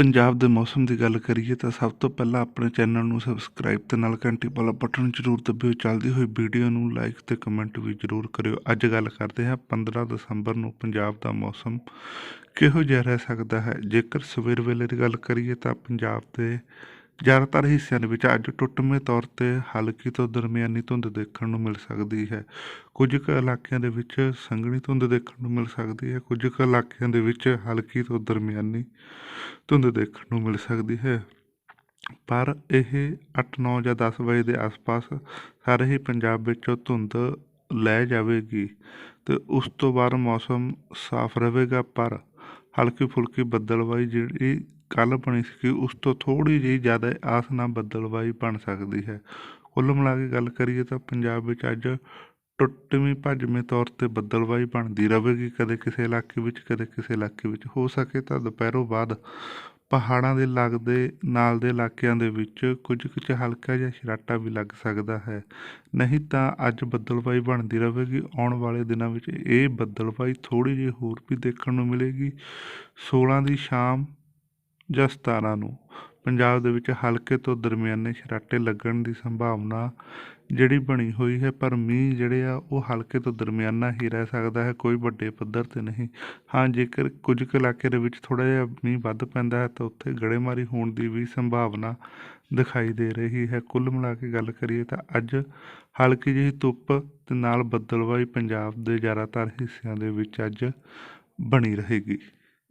ਪੰਜਾਬ ਦੇ ਮੌਸਮ ਦੀ ਗੱਲ ਕਰੀਏ ਤਾਂ ਸਭ ਤੋਂ ਪਹਿਲਾਂ ਆਪਣੇ ਚੈਨਲ ਨੂੰ ਸਬਸਕ੍ਰਾਈਬ ਤੇ ਨਾਲ ਘੰਟੀ ਵਾਲਾ ਬਟਨ ਜ਼ਰੂਰ ਦਬਾਇਓ ਚੱਲਦੀ ਹੋਈ ਵੀਡੀਓ ਨੂੰ ਲਾਈਕ ਤੇ ਕਮੈਂਟ ਵੀ ਜ਼ਰੂਰ ਕਰਿਓ। ਅੱਜ ਗੱਲ ਕਰਦੇ ਹਾਂ 15 ਦਸੰਬਰ ਨੂੰ ਪੰਜਾਬ ਦਾ ਮੌਸਮ ਕਿਹੋ ਜਿਹਾ ਰਹਿ ਸਕਦਾ ਹੈ? ਜੇਕਰ ਸਵੇਰ ਵੇਲੇ ਦੀ ਗੱਲ ਕਰੀਏ ਤਾਂ ਪੰਜਾਬ ਦੇ ਜ਼ਿਆਦਾਤਰ ਹਿੱਸਿਆਂ ਦੇ ਵਿੱਚ ਅੱਜ ਟੁੱਟਵੇਂ ਤੌਰ ਤੇ ਹਲਕੀ ਤੋਂ ਦਰਮਿਆਨੀ ਧੁੰਦ ਦੇਖਣ ਨੂੰ ਮਿਲ ਸਕਦੀ ਹੈ। ਕੁਝ ਕੁ ਇਲਾਕਿਆਂ ਦੇ ਵਿੱਚ ਸੰਘਣੀ ਧੁੰਦ ਦੇਖਣ ਨੂੰ ਮਿਲ ਸਕਦੀ ਹੈ, ਕੁਝ ਕੁ ਇਲਾਕਿਆਂ ਦੇ ਵਿੱਚ ਹਲਕੀ ਤੋਂ ਦਰਮਿਆਨੀ ਧੁੰਦ ਦੇਖਣ ਨੂੰ ਮਿਲ ਸਕਦੀ ਹੈ। ਪਰ ਇਹ 8 9 ਜਾਂ 10 ਵਜੇ ਦੇ ਆਸ-ਪਾਸ ਸਾਰੇ ਹੀ ਪੰਜਾਬ ਵਿੱਚੋਂ ਧੁੰਦ ਲੈ ਜਾਵੇਗੀ ਤੇ ਉਸ ਤੋਂ ਬਾਅਦ ਮੌਸਮ ਸਾਫ਼ ਰਹੇਗਾ, ਪਰ ਹਲਕੀ ਫੁਲਕੀ ਬੱਦਲਵਾਈ ਜਿਹੜੀ ਕੱਲ੍ਹ ਬਣੀ ਸੀ ਉਸ ਤੋਂ ਥੋੜ੍ਹੀ ਜਿਹੀ ਜ਼ਿਆਦਾ ਆਸ ਨਾਲ ਬੱਦਲਵਾਈ ਬਣ ਸਕਦੀ ਹੈ। ਕੁੱਲ ਮਿਲਾ ਕੇ ਗੱਲ ਕਰੀਏ ਤਾਂ ਪੰਜਾਬ ਵਿੱਚ ਅੱਜ ਟੁੱਟਵੀਂ ਭੱਜਵੇਂ ਤੌਰ ਤੇ ਬੱਦਲਵਾਈ ਬਣਦੀ ਰਹੇਗੀ ਕਦੇ ਕਿਸੇ ਇਲਾਕੇ ਵਿੱਚ, ਕਦੇ ਕਿਸੇ ਇਲਾਕੇ ਵਿੱਚ ਹੋ ਸਕੇ ਤਾਂ ਦੁਪਹਿਰੋਂ ਬਾਅਦ ਪਹਾੜਾਂ ਦੇ ਲੱਗਦੇ ਨਾਲ ਦੇ ਇਲਾਕਿਆਂ ਦੇ ਵਿੱਚ ਕੁਝ ਕੁ ਹਲਕਾ ਜਿਹਾ ਛਰਾਟਾ ਵੀ ਲੱਗ ਸਕਦਾ ਹੈ। ਨਹੀਂ ਤਾਂ ਅੱਜ ਬੱਦਲਵਾਈ ਬਣਦੀ ਰਹੇਗੀ ਆਉਣ ਵਾਲੇ ਦਿਨਾਂ ਵਿੱਚ ਇਹ ਬੱਦਲਵਾਈ ਥੋੜੀ ਜਿਹੀ ਹੋਰ ਵੀ ਦੇਖਣ ਨੂੰ ਮਿਲੇਗੀ। 16 ਦੀ ਸ਼ਾਮ ਜਾਂ 17 ਨੂੰ। ਪੰਜਾਬ ਦੇ ਵਿੱਚ ਹਲਕੇ ਤੋਂ ਦਰਮਿਆਨੇ ਛਰਾਟੇ ਲੱਗਣ ਦੀ ਸੰਭਾਵਨਾ ਜਿਹੜੀ ਬਣੀ ਹੋਈ ਹੈ, ਪਰ ਮੀਂਹ ਜਿਹੜੇ ਆ, ਉਹ ਹਲਕੇ ਤੋਂ ਦਰਮਿਆਨਾ ਹੀ ਰਹਿ ਸਕਦਾ ਹੈ, ਕੋਈ ਵੱਡੇ ਪੱਧਰ ਤੇ ਨਹੀਂ। ਹਾਂ, ਜੇਕਰ ਕੁਝ ਕੁ ਇਲਾਕੇ ਦੇ ਵਿੱਚ ਥੋੜਾ ਜਿਹਾ ਮੀਂਹ ਵੱਧ ਪੈਂਦਾ ਹੈ, ਤਾਂ ਉੱਥੇ ਗੜੇਮਾਰੀ ਹੋਣ ਦੀ ਵੀ ਸੰਭਾਵਨਾ ਦਿਖਾਈ ਦੇ ਰਹੀ ਹੈ। ਕੁੱਲ ਮਿਲਾ ਕੇ ਗੱਲ ਕਰੀਏ ਤਾਂ ਅੱਜ ਹਲਕੀ ਜਿਹੀ ਧੁੱਪ ਤੇ ਨਾਲ ਬੱਦਲਵਾਈ ਪੰਜਾਬ ਦੇ ਜ਼ਿਆਦਾਤਰ ਹਿੱਸਿਆਂ ਦੇ ਵਿੱਚ ਅੱਜ ਬਣੀ ਰਹੇਗੀ।